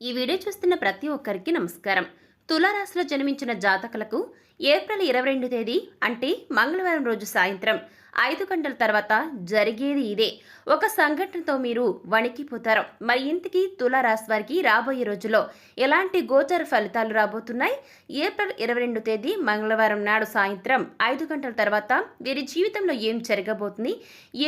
ఈ వీడియో చూస్తున్న ప్రతి ఒక్కరికి నమస్కారం. తులారాశిలో జన్మించిన జాతకులకు ఏప్రిల్ ఇరవై రెండు తేదీ అంటే మంగళవారం రోజు సాయంత్రం. ఐదు గంటల తర్వాత జరిగేది ఇదే. ఒక సంఘటనతో మీరు వణికిపోతారు. మరి ఇంతకీ తులారాశి వారికి రాబోయే రోజుల్లో ఎలాంటి గోచర ఫలితాలు రాబోతున్నాయి? ఏప్రిల్ ఇరవై రెండు తేదీ మంగళవారం నాడు సాయంత్రం ఐదు గంటల తర్వాత వీరి జీవితంలో ఏం జరగబోతుంది?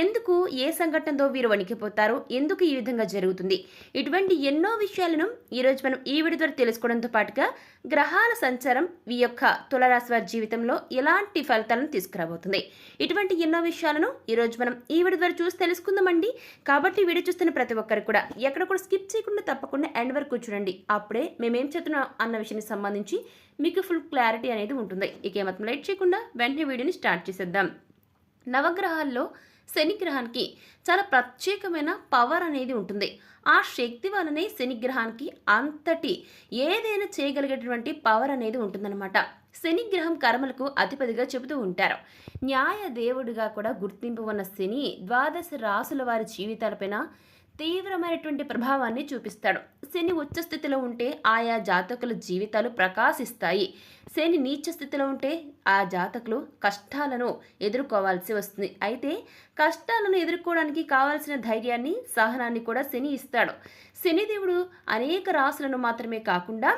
ఎందుకు ఏ సంఘటనతో వీరు వణికిపోతారు? ఎందుకు ఈ విధంగా జరుగుతుంది? ఇటువంటి ఎన్నో విషయాలను ఈరోజు మనం ఈ వీడియో ద్వారా తెలుసుకోవడంతో పాటుగా గ్రహాల సంచారం ఈ యొక్క తులరాశి వారి జీవితంలో ఎలాంటి ఫలితాలను తీసుకురాబోతుంది? ఇటువంటి ఎన్నో విషయాలను ఈరోజు మనం ఈ వీడియో ద్వారా చూసి తెలుసుకుందామండి. కాబట్టి వీడియో చూస్తున్న ప్రతి ఒక్కరు కూడా ఎక్కడ కూడా స్కిప్ చేయకుండా తప్పకుండా ఎండ్ వరకు చూడండి. అప్పుడే మేమేం చెప్తున్నాం అన్న విషయానికి సంబంధించి మీకు ఫుల్ క్లారిటీ అనేది ఉంటుంది. ఇక ఏమాత్రం లేట్ చేయకుండా వెంటనే వీడియోని స్టార్ట్ చేసేద్దాం. నవగ్రహాల్లో శనిగ్రహానికి చాలా ప్రత్యేకమైన పవర్ అనేది ఉంటుంది. ఆ శక్తి వలనే శనిగ్రహానికి అంతటి ఏదైనా చేయగలిగేటువంటి పవర్ అనేది ఉంటుందన్నమాట. శని గ్రహం కర్మలకు అధిపతిగా చెబుతూ ఉంటారు. న్యాయ దేవుడిగా కూడా గుర్తింపు ఉన్న శని ద్వాదశ రాసుల వారి జీవితాలపైన తీవ్రమైనటువంటి ప్రభావాన్ని చూపిస్తాడు. శని ఉచ్చ స్థితిలో ఉంటే ఆయా జాతకుల జీవితాలు ప్రకాశిస్తాయి. శని నీచ స్థితిలో ఉంటే ఆ జాతకులు కష్టాలను ఎదుర్కోవాల్సి వస్తుంది. అయితే కష్టాలను ఎదుర్కోవడానికి కావాల్సిన ధైర్యాన్ని సహనాన్ని కూడా శని ఇస్తాడు. శనిదేవుడు అనేక రాసులను మాత్రమే కాకుండా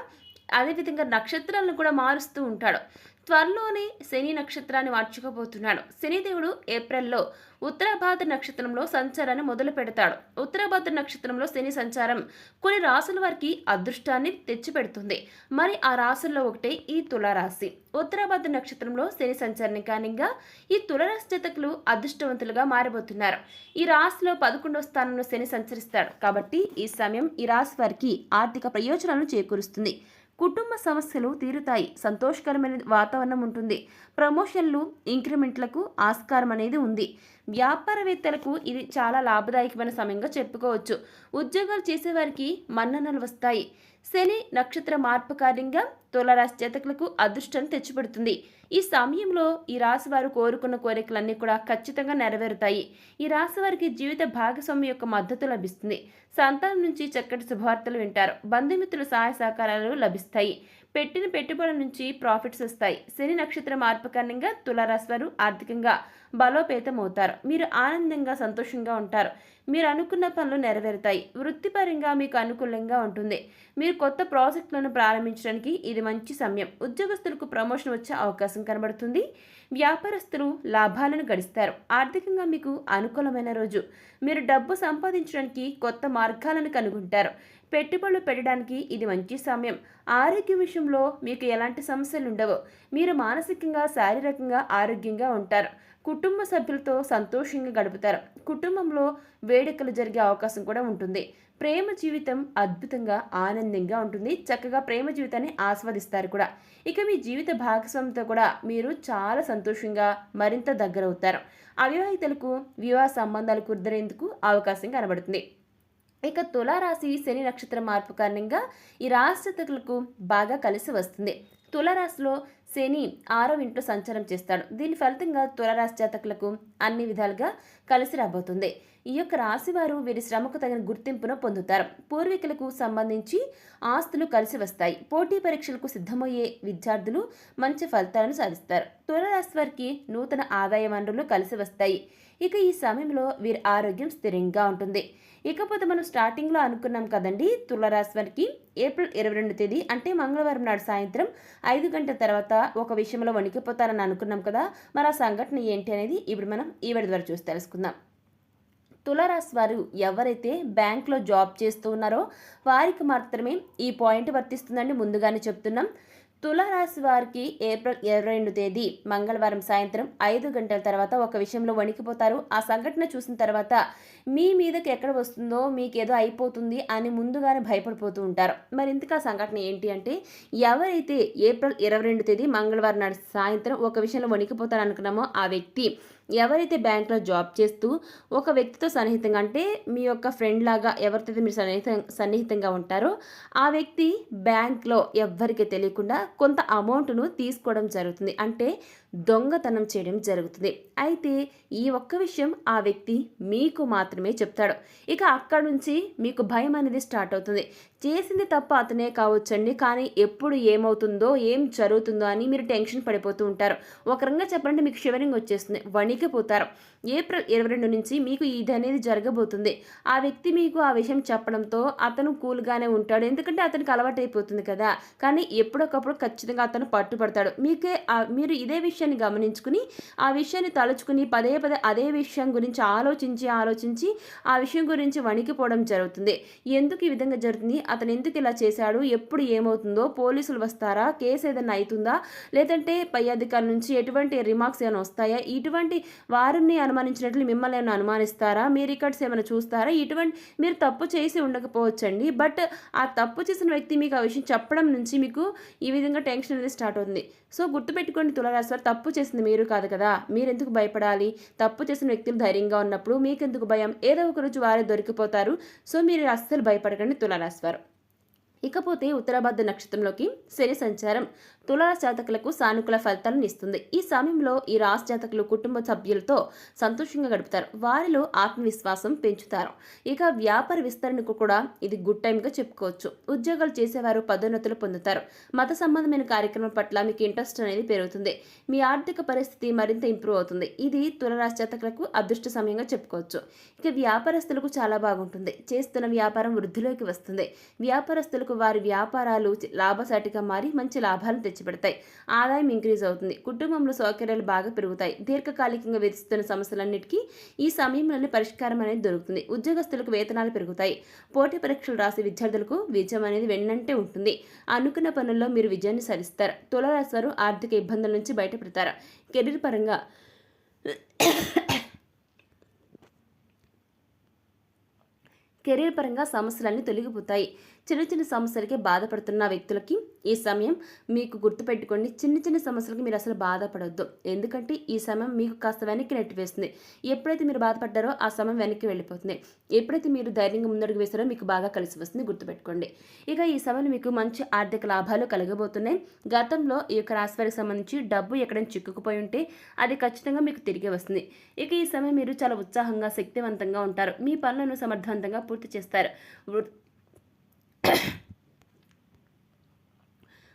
అదేవిధంగా నక్షత్రాలను కూడా మారుస్తూ ఉంటాడు. త్వరలోనే శని నక్షత్రాన్ని మార్చుకోబోతున్నాడు. శనిదేవుడు ఏప్రిల్లో ఉత్తరాభాద్ర నక్షత్రంలో సంచారాన్ని మొదలు పెడతాడు. ఉత్తరాభాద్ర నక్షత్రంలో శని సంచారం కొన్ని రాసుల వారికి అదృష్టాన్ని తెచ్చిపెడుతుంది. మరి ఆ రాసుల్లో ఒకటే ఈ తులారాశి. ఉత్తరాభాద్ర నక్షత్రంలో శని సంచారాన్ని కారణంగా ఈ తులరాశి జాతకులు అదృష్టవంతులుగా మారిపోతున్నారు ఈ రాశిలో పదకొండవ స్థానంలో శని సంచరిస్తాడు. కాబట్టి ఈ సమయం ఈ రాశి వారికి ఆర్థిక ప్రయోజనాలను చేకూరుస్తుంది. కుటుంబ సమస్యలు తీరుతాయి. సంతోషకరమైన వాతావరణం ఉంటుంది. ప్రమోషన్లు ఇంక్రిమెంట్లకు ఆస్కారం అనేది ఉంది. వ్యాపారవేత్తలకు ఇది చాలా లాభదాయకమైన సమయంగా చెప్పుకోవచ్చు. ఉద్యోగాలు చేసేవారికి మన్ననలు వస్తాయి. శని నక్షత్ర మార్పు కారణంగా తులరాశి జాతకులకు అదృష్టం తెచ్చిపెడుతుంది. ఈ సమయంలో ఈ రాశి వారు కోరుకున్న కోరికలన్నీ కూడా ఖచ్చితంగా నెరవేరుతాయి. ఈ రాశి వారికి జీవిత భాగస్వామి యొక్క మద్దతు లభిస్తుంది. సంతానం నుంచి చక్కటి శుభవార్తలు వింటారు. బంధుమిత్రుల సహాయ సహకారాలు లభిస్తాయి. పెట్టిన పెట్టుబడుల నుంచి ప్రాఫిట్స్ వస్తాయి. శని నక్షత్ర మార్పు కారణంగా తులారాశి వారు ఆర్థికంగా బలోపేతం అవుతారు మీరు ఆనందంగా సంతోషంగా ఉంటారు. మీరు అనుకున్న పనులు నెరవేరుతాయి. వృత్తిపరంగా మీకు అనుకూలంగా ఉంటుంది. మీరు కొత్త ప్రాజెక్టులను ప్రారంభించడానికి ఇది మంచి సమయం. ఉద్యోగస్తులకు ప్రమోషన్ వచ్చే అవకాశం కనబడుతుంది. వ్యాపారస్తులు లాభాలను గడిస్తారు. ఆర్థికంగా మీకు అనుకూలమైన రోజు. మీరు డబ్బు సంపాదించడానికి కొత్త మార్గాలను కనుగొంటారు. పెట్టుబడులు పెట్టడానికి ఇది మంచి సమయం. ఆరోగ్య విషయంలో మీకు ఎలాంటి సమస్యలు ఉండవు. మీరు మానసికంగా శారీరకంగా ఆరోగ్యంగా ఉంటారు. కుటుంబ సభ్యులతో సంతోషంగా గడుపుతారు. కుటుంబంలో వేడుకలు జరిగే అవకాశం కూడా ఉంటుంది. ప్రేమ జీవితం అద్భుతంగా ఆనందంగా ఉంటుంది. చక్కగా ప్రేమ జీవితాన్ని ఆస్వాదిస్తారు కూడా. ఇక మీ జీవిత భాగస్వామితో కూడా మీరు చాలా సంతోషంగా మరింత దగ్గరవుతారు. అవివాహితులకు వివాహ సంబంధాలు కుదిరేందుకు అవకాశం కనబడుతుంది. ఇక తులారాశి శని నక్షత్ర మార్పు కారణంగా ఈ రాశి బాగా కలిసి వస్తుంది. తులారాశిలో శని ఆరో ఇంట్లో సంచారం చేస్తాడు. దీని ఫలితంగా తులరాశి జాతకులకు అన్ని విధాలుగా కలిసి రాబోతుంది. ఈ యొక్క రాశి వారు వీరి శ్రమకు తగిన గుర్తింపును పొందుతారు. పూర్వీకులకు సంబంధించి ఆస్తులు కలిసి వస్తాయి. పోటీ పరీక్షలకు సిద్ధమయ్యే విద్యార్థులు మంచి ఫలితాలను సాధిస్తారు. తులరాశి వారికి నూతన ఆదాయ వనరులు కలిసి వస్తాయి. ఇక ఈ సమయంలో వీరి ఆరోగ్యం స్థిరంగా ఉంటుంది. ఇకపోతే మనం స్టార్టింగ్లో అనుకున్నాం కదండి తులరాశి వారికి ఏప్రిల్ ఇరవై రెండు తేదీ అంటే మంగళవారం నాడు సాయంత్రం ఐదు గంటల తర్వాత ఒక విషయంలో వణికిపోతారని అనుకున్నాం కదా మరి ఆ సంఘటన ఏంటి అనేది ఇప్పుడు మనం ఈవిడ ద్వారా చూసి తెలుసుకుందాం. తులారాశి వారు ఎవరైతే బ్యాంక్లో జాబ్ చేస్తూ ఉన్నారో వారికి మాత్రమే ఈ పాయింట్ వర్తిస్తుందని ముందుగానే చెప్తున్నాం. తులారాశి వారికి ఏప్రిల్ ఇరవై రెండు తేదీ మంగళవారం సాయంత్రం ఐదు గంటల తర్వాత ఒక విషయంలో వణికిపోతారు. ఆ సంఘటన చూసిన తర్వాత మీ మీదకి ఎక్కడ వస్తుందో మీకు ఏదో అయిపోతుంది అని ముందుగానే భయపడిపోతూ ఉంటారు. మరి ఇంతకు ఆ సంఘటన ఏంటి అంటే ఎవరైతే ఏప్రిల్ ఇరవై రెండు తేదీ మంగళవారం నాడు సాయంత్రం ఒక విషయంలో వణికిపోతారు అనుకున్నామో ఆ వ్యక్తి ఎవరైతే బ్యాంక్లో జాబ్ చేస్తూ ఒక వ్యక్తితో సన్నిహితంగా అంటే మీ యొక్క ఫ్రెండ్ లాగా ఎవరితో మీరు సన్నిహిత సన్నిహితంగా ఉంటారో ఆ వ్యక్తి బ్యాంక్లో ఎవ్వరికీ తెలియకుండా కొంత అమౌంట్ను తీసుకోవడం జరుగుతుంది. అంటే దొంగతనం చేయడం జరుగుతుంది. అయితే ఈ ఒక్క విషయం ఆ వ్యక్తి మీకు మాత్రమే చెప్తాడు. ఇక అక్కడ నుంచి మీకు భయం అనేది స్టార్ట్ అవుతుంది. చేసింది తప్ప అతనే కావచ్చండి. కానీ ఎప్పుడు ఏమవుతుందో ఏం జరుగుతుందో అని మీరు టెన్షన్ పడిపోతూ ఉంటారు. ఒక రకంగా చెప్పాలంటే మీకు షివరింగ్ వచ్చేస్తుంది. వణికిపోతారు. ఏప్రిల్ ఇరవై రెండు నుంచి మీకు ఇది అనేది జరగబోతుంది. ఆ వ్యక్తి మీకు ఆ విషయం చెప్పడంతో అతను కూల్గానే ఉంటాడు. ఎందుకంటే అతనికి అలవాటు అయిపోతుంది కదా. కానీ ఎప్పుడొకప్పుడు ఖచ్చితంగా అతను పట్టుపడతాడు మీకే మీరు ఇదే విషయం విషయాన్ని గమనించుకుని ఆ విషయాన్ని తలుచుకుని పదే పదే అదే విషయం గురించి ఆలోచించి ఆలోచించి ఆ విషయం గురించి వణికిపోవడం జరుగుతుంది. ఎందుకు ఈ విధంగా జరుగుతుంది? అతను ఎందుకు ఇలా చేశాడు? ఎప్పుడు ఏమవుతుందో? పోలీసులు వస్తారా? కేసు ఏదైనా అవుతుందా? లేదంటే పై అధికారుల నుంచి ఎటువంటి రిమార్క్స్ ఏమైనా వస్తాయా? ఇటువంటి వారిని అనుమానించినట్లు మిమ్మల్ని ఏమైనా అనుమానిస్తారా? మీ రికార్డ్స్ ఏమైనా చూస్తారా? ఇటువంటి మీరు తప్పు చేసి ఉండకపోవచ్చండి. బట్ ఆ తప్పు చేసిన వ్యక్తి మీకు ఆ విషయం చెప్పడం నుంచి మీకు ఈ విధంగా టెన్షన్ అనేది స్టార్ట్ అవుతుంది. సో గుర్తుపెట్టుకోండి తులరాశి వారు తప్పు చేసింది మీరు కాదు కదా. మీరెందుకు భయపడాలి? తప్పు చేసిన వ్యక్తులు ధైర్యంగా ఉన్నప్పుడు మీకెందుకు భయం? ఏదో ఒక రోజు వారే దొరికిపోతారు. సో మీరు అస్సలు భయపడకండి తులారాశివారు ఇకపోతే ఉత్తరాభద్ర నక్షత్రంలోకి శని సంచారం. తులారాశి జాతకులకు సానుకూల ఫలితాలను ఇస్తుంది. ఈ సమయంలో ఈ రాశి జాతకులు కుటుంబ సభ్యులతో సంతోషంగా గడుపుతారు. వారిలో ఆత్మవిశ్వాసం పెంచుతారు. ఇక వ్యాపార విస్తరణకు కూడా ఇది గుడ్ టైంగా చెప్పుకోవచ్చు. ఉద్యోగాలు చేసేవారు పదోన్నతులు పొందుతారు. మత సంబంధమైన కార్యక్రమం పట్ల మీకు ఇంట్రెస్ట్ అనేది పెరుగుతుంది. మీ ఆర్థిక పరిస్థితి మరింత ఇంప్రూవ్ అవుతుంది. ఇది తులరాశి జాతకులకు అదృష్ట సమయంగా చెప్పుకోవచ్చు. ఇక వ్యాపారస్తులకు చాలా బాగుంటుంది. చేస్తున్న వ్యాపారం వృద్ధిలోకి వస్తుంది. వ్యాపారస్తులకు వారి వ్యాపారాలు లాభసాటిగా మారి మంచి లాభాలు తెచ్చిపెడతాయి. ఆదాయం ఇంక్రీజ్ అవుతుంది. కుటుంబంలో సౌకర్యాలు బాగా పెరుగుతాయి. దీర్ఘకాలికంగా విధిస్తున్న సమస్యలన్నిటికీ ఈ సమయంలోనే పరిష్కారం అనేది దొరుకుతుంది. ఉద్యోగస్తులకు వేతనాలు పెరుగుతాయి. పోటీ పరీక్షలు రాసే విద్యార్థులకు విజయం అనేది వెన్నంటే ఉంటుంది. అనుకున్న పనుల్లో మీరు విజయాన్ని సాధిస్తారు. తులరాశి వారు ఆర్థిక ఇబ్బందుల నుంచి బయటపడతారు. కెరీర్ పరంగా కెరీర్ పరంగా సమస్యలన్నీ తొలగిపోతాయి. చిన్న చిన్న సమస్యలకి బాధపడుతున్న వ్యక్తులకి ఈ సమయం మీకు గుర్తుపెట్టుకోండి. చిన్న చిన్న సమస్యలకి మీరు అసలు బాధపడవద్దు ఎందుకంటే ఈ సమయం మీకు కాస్త వెనక్కి నెట్టివేస్తుంది ఎప్పుడైతే మీరు బాధపడ్డారో ఆ సమయం వెనక్కి వెళ్ళిపోతుంది. ఎప్పుడైతే మీరు ధైర్యంగా ముందడుగు వేస్తారో మీకు బాగా కలిసి వస్తుంది. గుర్తుపెట్టుకోండి. ఇక ఈ సమయంలో మీకు మంచి ఆర్థిక లాభాలు కలగబోతున్నాయి. గతంలో ఈ యొక్క రాశివారికి సంబంధించి డబ్బు ఎక్కడైనా చిక్కుకుపోయి ఉంటే అది ఖచ్చితంగా మీకు తిరిగి వస్తుంది. ఇక ఈ సమయం మీరు చాలా ఉత్సాహంగా శక్తివంతంగా ఉంటారు. మీ పనులను సమర్థవంతంగా పూర్తి చేస్తారు.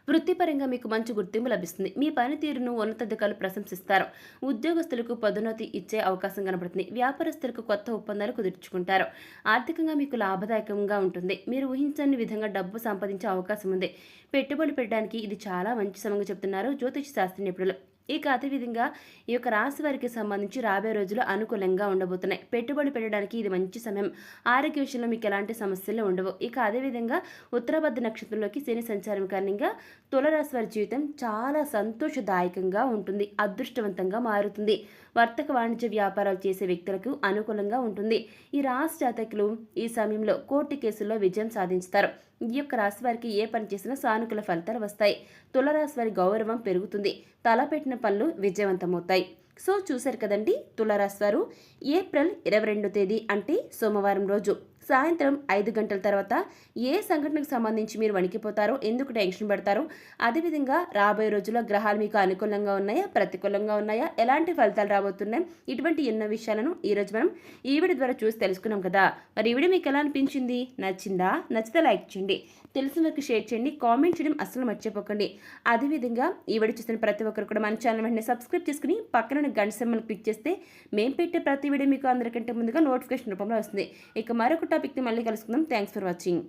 వృత్తిపరంగా మీకు మంచి గుర్తింపు లభిస్తుంది. మీ పనితీరును ఉన్నతాధికారులు ప్రశంసిస్తారు. ఉద్యోగస్తులకు పదోన్నతి ఇచ్చే అవకాశం కనబడుతుంది. వ్యాపారస్తులకు కొత్త ఒప్పందాలు కుదుర్చుకుంటారు. ఆర్థికంగా మీకు లాభదాయకంగా ఉంటుంది. మీరు ఊహించని విధంగా డబ్బు సంపాదించే అవకాశం ఉంది. పెట్టుబడి పెట్టడానికి ఇది చాలా మంచి సమయంగా చెప్తున్నారు జ్యోతిష శాస్త్ర నిపుణులు ఇక అదేవిధంగా ఈ యొక్క రాశి వారికి సంబంధించి రాబోయే రోజులు అనుకూలంగా ఉండబోతున్నాయి. పెట్టుబడి పెట్టడానికి ఇది మంచి సమయం. ఆరోగ్య విషయంలో మీకు ఎలాంటి సమస్యలు ఉండవు. ఇక అదేవిధంగా ఉత్తరాభద్ర నక్షత్రంలోకి శని సంచారం కారణంగా తులరాశి వారి జీవితం చాలా సంతోషదాయకంగా ఉంటుంది. అదృష్టవంతంగా మారుతుంది. వర్తక వాణిజ్య వ్యాపారాలు చేసే వ్యక్తులకు అనుకూలంగా ఉంటుంది. ఈ రాశి జాతకులు ఈ సమయంలో కోర్టు కేసుల్లో విజయం సాధించుతారు. ఈ యొక్క రాశి వారికి ఏ పని చేసినా సానుకూల ఫలితాలు వస్తాయి. తులరాశి వారి గౌరవం పెరుగుతుంది. తలపెట్టిన పనులు విజయవంతమవుతాయి. సో చూశారు కదండి తులరాశి వారు ఏప్రిల్ ఇరవై రెండు తేదీ అంటే సోమవారం రోజు. సాయంత్రం ఐదు గంటల తర్వాత ఏ సంఘటనకు సంబంధించి మీరు వణికిపోతారో ఎందుకు టెన్షన్ పడతారో అదేవిధంగా రాబోయే రోజుల్లో గ్రహాలు మీకు అనుకూలంగా ఉన్నాయా ప్రతికూలంగా ఉన్నాయా ఎలాంటి ఫలితాలు రాబోతున్నాయి ఇటువంటి ఎన్నో విషయాలను ఈరోజు మనం ఈ వీడియో ద్వారా చూసి తెలుసుకున్నాం కదా. మరి ఈ వీడియో మీకు ఎలా అనిపించింది? నచ్చిందా? నచ్చితే లైక్ చేయండి. తెలిసిన షేర్ చేయండి. కామెంట్ చేయడం అసలు మర్చిపోకండి. అదేవిధంగా ఈ వీడియో చూసిన ప్రతి ఒక్కరు కూడా మన ఛానల్ వెంటనే సబ్స్క్రైబ్ చేసుకుని పక్కన గంట సింబల్ క్లిక్ చేస్తే మేము పెట్టే ప్రతి వీడియో మీకు అందరికంటే ముందుగా నోటిఫికేషన్ రూపంలో వస్తుంది. ఇక మరొక టాపిక్ని మళ్ళీ కలుసుకుందాం. Thanks for watching.